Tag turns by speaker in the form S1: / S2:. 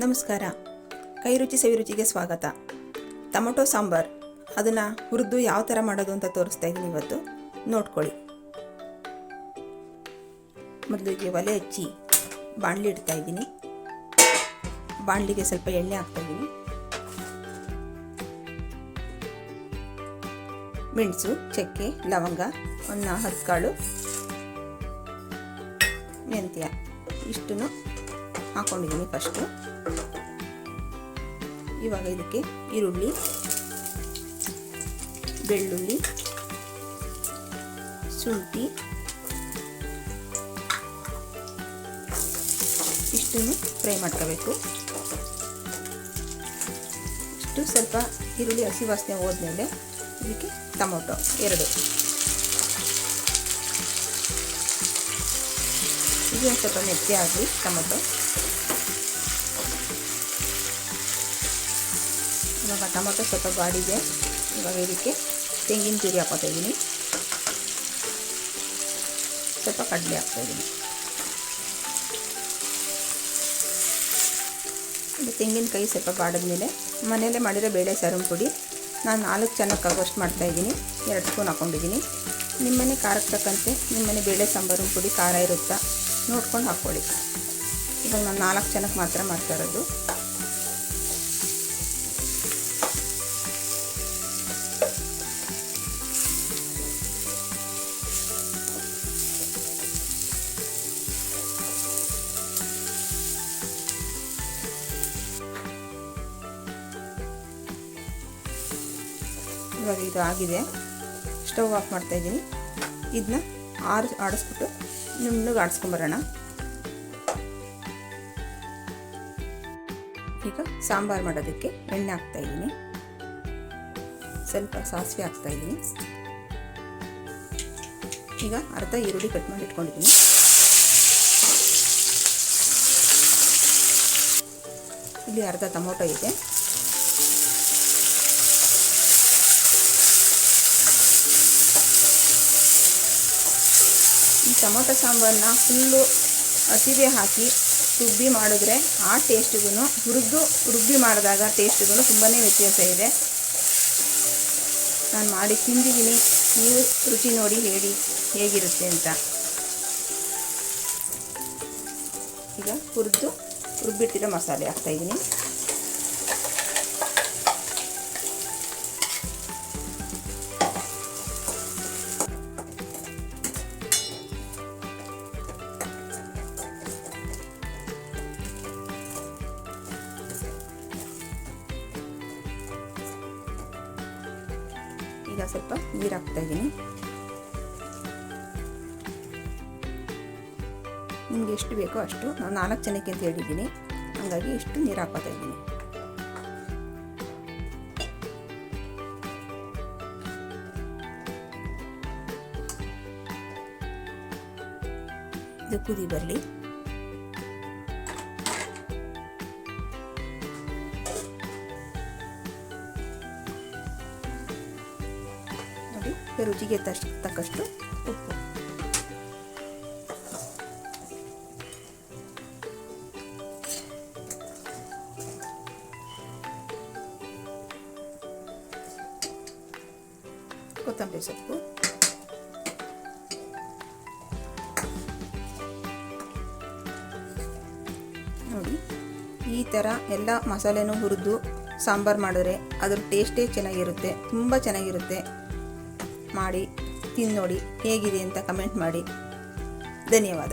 S1: ನಮಸ್ಕಾರ. ಕೈರುಚಿ ಸವಿರುಚಿಗೆ ಸವಿ ರುಚಿಗೆ ಸ್ವಾಗತ. ಟೊಮೊಟೊ ಸಾಂಬಾರ್, ಅದನ್ನು ಹುರಿದು ಯಾವ ಥರ ಮಾಡೋದು ಅಂತ ತೋರಿಸ್ತಾ ಇದ್ದೀನಿ ಇವತ್ತು. ನೋಡ್ಕೊಳ್ಳಿ. ಮೊದಲಿಗೆ ಒಲೆ ಹಚ್ಚಿ ಬಾಣಲಿ ಇಡ್ತಾ ಇದ್ದೀನಿ ಬಾಣಲಿಗೆ ಸ್ವಲ್ಪ ಎಣ್ಣೆ ಹಾಕ್ತಾ ಇದ್ದೀನಿ ಮೆಣಸು, ಚಕ್ಕೆ, ಲವಂಗ ಒಂದು ಹತ್ತು ಕಾಳು ಮೆಂತ್ಯ, ಇಷ್ಟನ್ನು ಹಾಕ್ಕೊಂಡಿದ್ದೀನಿ ಫಸ್ಟು ಇವಾಗ ಇದಕ್ಕೆ ಈರುಳ್ಳಿ, ಬೆಳ್ಳುಳ್ಳಿ, ಶುಂಠಿ, ಇಷ್ಟನ್ನು ಫ್ರೈ ಮಾಡ್ಕೋಬೇಕು. ಇಷ್ಟು ಸ್ವಲ್ಪ ಈರುಳ್ಳಿ, ಹಸಿ ವಾಸನೆ ಹೋದ್ಮೇಲೆ ಇದಕ್ಕೆ ಟೊಮೊಟೊ ಎರಡು. ಇದು ಸ್ವಲ್ಪ ಮೆತ್ತೆ ಆಗಲಿ ಟೊಮೊಟೊ. ಇವಾಗ ಟೊಮೊಟೊ ಸ್ವಲ್ಪ ಬಾಡಿದೆ ಇವಾಗ ಇದಕ್ಕೆ ತೆಂಗಿನ ತುರಿ ಹಾಕೋತಾ ಇದ್ದೀನಿ ಸ್ವಲ್ಪ ಕಡಲೆ ಹಾಕ್ತಾ ಇದ್ದೀನಿ ಇದು ತೆಂಗಿನಕಾಯಿ ಸ್ವಲ್ಪ ಬಾಡಿದ್ಮೇಲೆ ಮನೆಯಲ್ಲೇ ಮಾಡಿರೋ ಬೇಳೆ ಸಾರಿನ ಪುಡಿ ನಾನು ನಾಲ್ಕು ಜನಕ್ಕೆ ಆಗೋಷ್ಟು ಮಾಡ್ತಾಯಿದ್ದೀನಿ ಎರಡು ಸ್ಪೂನ್ ಹಾಕ್ಕೊಂಡಿದ್ದೀನಿ ನಿಮ್ಮನೆ ಖಾರಕ್ಕೆ ತಕ್ಕಂತೆ ನಿಮ್ಮನೆ ಬೇಳೆ ಸಾಂಬಾರು ಪುಡಿ ಖಾರ ಇರುತ್ತಾ ನೋಡ್ಕೊಂಡು ಹಾಕ್ಕೊಳ್ಳಿ. ಇವಾಗ ನಾನು ನಾಲ್ಕು ಜನಕ್ಕೆ ಮಾತ್ರ ಮಾಡ್ತಾ ಇರೋದು. ಇವಾಗ ಇದು ಆಗಿದೆ. ಸ್ಟವ್ ಆಫ್ ಮಾಡ್ತಾ ಇದ್ದೀನಿ. ಇದನ್ನ ಆರು ಆಡಿಸ್ಬಿಟ್ಟು ನುಣ್ಣಗೆ ಆಡಿಸ್ಕೊಂಬರೋಣ. ಈಗ ಸಾಂಬಾರು ಮಾಡೋದಕ್ಕೆ ಎಣ್ಣೆ ಹಾಕ್ತಾ ಇದ್ದೀನಿ. ಸ್ವಲ್ಪ ಸಾಸಿವೆ ಹಾಕ್ತಾ ಇದ್ದೀನಿ. ಈಗ ಅರ್ಧ ಈರುಳ್ಳಿ ಕಟ್ ಮಾಡಿ ಇಟ್ಕೊಂಡಿದ್ದೀನಿ. ಇಲ್ಲಿ ಅರ್ಧ ಟೊಮೊಟೊ ಇದೆ. ಈ ಟೊಮೊಟೊ ಸಾಂಬಾರನ್ನ ಫುಲ್ಲು ಹಸಿವೆ ಹಾಕಿ ರುಬ್ಬಿ ಮಾಡಿದ್ರೆ ಆ ಟೇಸ್ಟಿಗೂ ಹುರಿದು ರುಬ್ಬಿ ಮಾಡಿದಾಗ ಟೇಸ್ಟಿಗೂ ತುಂಬಾ ವ್ಯತ್ಯಾಸ ಇದೆ. ನಾನು ಮಾಡಿ ತಿಂದಿದ್ದೀನಿ. ನೀವು ರುಚಿ ನೋಡಿ ಹೇಳಿ ಹೇಗಿರುತ್ತೆ ಅಂತ. ಈಗ ಹುರಿದು ರುಬ್ಬಿಟ್ಟಿರೋ ಮಸಾಲೆ ಹಾಕ್ತಾಯಿದ್ದೀನಿ ಈಗ ಸ್ವಲ್ಪ ನೀರು ಹಾಕ್ತಾ ಇದ್ದೀನಿ ನಿಮಗೆ ಎಷ್ಟು ಬೇಕೋ ಅಷ್ಟು ನಾನು ನಾಲ್ಕು ಜನಕ್ಕೆ ಅಂತ ಹೇಳಿದ್ದೀನಿ. ಹಾಗಾಗಿ ಇಷ್ಟು ನೀರು ಹಾಕೋತಾ ಇದ್ದೀನಿ ಇದು ಕುದಿ ಬರಲಿ. ನೋಡಿ ರುಚಿಗೆ ತಷ್ಟು ತಕ್ಕಷ್ಟು ಉಪ್ಪು. ಕೊತ್ತಂಬರಿ ಸೊಪ್ಪು. ನೋಡಿ, ಈ ಥರ ಎಲ್ಲ ಮಸಾಲೆನೂ ಹುರಿದು ಸಾಂಬಾರು ಮಾಡಿದ್ರೆ ಅದ್ರ ಟೇಸ್ಟೇ ಚೆನ್ನಾಗಿರುತ್ತೆ, ತುಂಬ ಚೆನ್ನಾಗಿರುತ್ತೆ. ಮಾಡಿ ತಿನ್ನೋಡಿ ನೋಡಿ ಹೇಗಿದೆ ಅಂತ ಕಮೆಂಟ್ ಮಾಡಿ. ಧನ್ಯವಾದ.